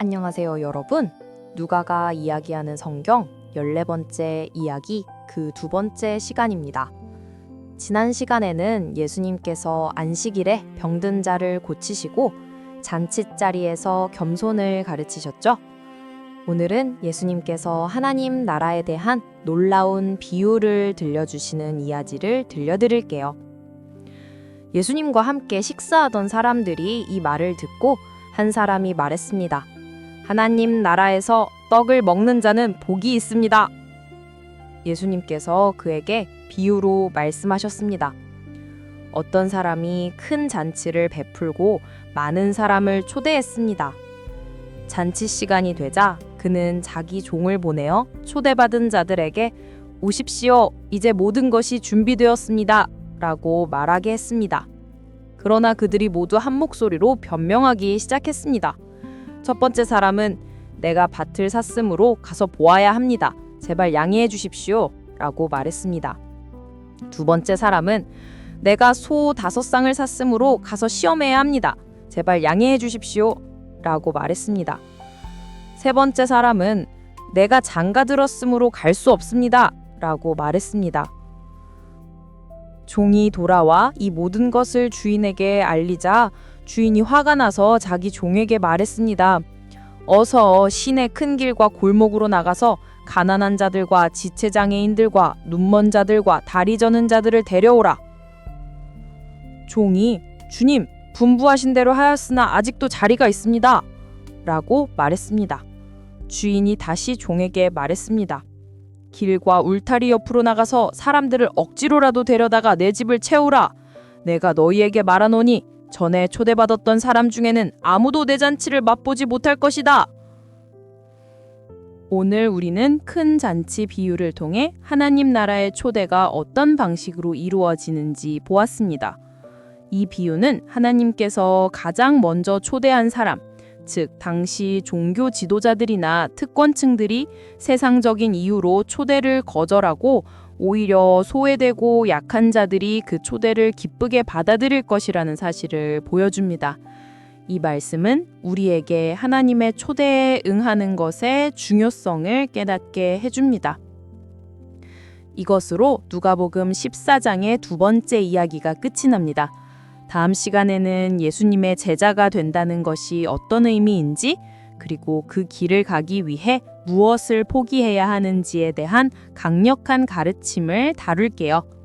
안녕하세요, 여러분. 누가가 이야기하는 성경 14번째 이야기 그 두 번째 시간입니다. 지난 시간에는 예수님께서 안식일에 병든 자를 고치시고 잔칫자리에서 겸손을 가르치셨죠? 오늘은 예수님께서 하나님 나라에 대한 놀라운 비유를 들려주시는 이야기를 들려드릴게요. 예수님과 함께 식사하던 사람들이 이 말을 듣고 한 사람이 말했습니다. 하나님 나라에서 떡을 먹는 자는 복이 있습니다. 예수님께서 그에게 비유로 말씀하셨습니다. 어떤 사람이 큰 잔치를 베풀고 많은 사람을 초대했습니다. 잔치 시간이 되자 그는 자기 종을 보내어 초대받은 자들에게 오십시오. 이제 모든 것이 준비되었습니다. 라고 말하게 했습니다. 그러나 그들이 모두 한 목소리로 변명하기 시작했습니다. 첫 번째 사람은 내가 밭을 샀으므로 가서 보아야 합니다. 제발 양해해 주십시오. 라고 말했습니다. 두 번째 사람은 내가 소 다섯 쌍을 샀으므로 가서 시험해야 합니다. 제발 양해해 주십시오. 라고 말했습니다. 세 번째 사람은 내가 장가 들었으므로 갈 수 없습니다. 라고 말했습니다. 종이 돌아와 이 모든 것을 주인에게 알리자 주인이 화가 나서 자기 종에게 말했습니다. 어서 시내 큰 길과 골목으로 나가서 가난한 자들과 지체장애인들과 눈먼 자들과 다리 저는 자들을 데려오라. 종이 주님 분부하신 대로 하였으나 아직도 자리가 있습니다. 라고 말했습니다. 주인이 다시 종에게 말했습니다. 길과 울타리 옆으로 나가서 사람들을 억지로라도 데려다가 내 집을 채우라. 내가 너희에게 말하노니 전에 초대받았던 사람 중에는 아무도 내 잔치를 맛보지 못할 것이다. 오늘 우리는 큰 잔치 비유를 통해 하나님 나라의 초대가 어떤 방식으로 이루어지는지 보았습니다. 이 비유는 하나님께서 가장 먼저 초대한 사람, 즉 당시 종교 지도자들이나 특권층들이 세상적인 이유로 초대를 거절하고 오히려 소외되고 약한 자들이 그 초대를 기쁘게 받아들일 것이라는 사실을 보여줍니다. 이 말씀은 우리에게 하나님의 초대에 응하는 것의 중요성을 깨닫게 해줍니다. 이것으로 누가복음 14장의 두 번째 이야기가 끝이 납니다. 다음 시간에는 예수님의 제자가 된다는 것이 어떤 의미인지 그리고 그 길을 가기 위해 무엇을 포기해야 하는지에 대한 강력한 가르침을 다룰게요.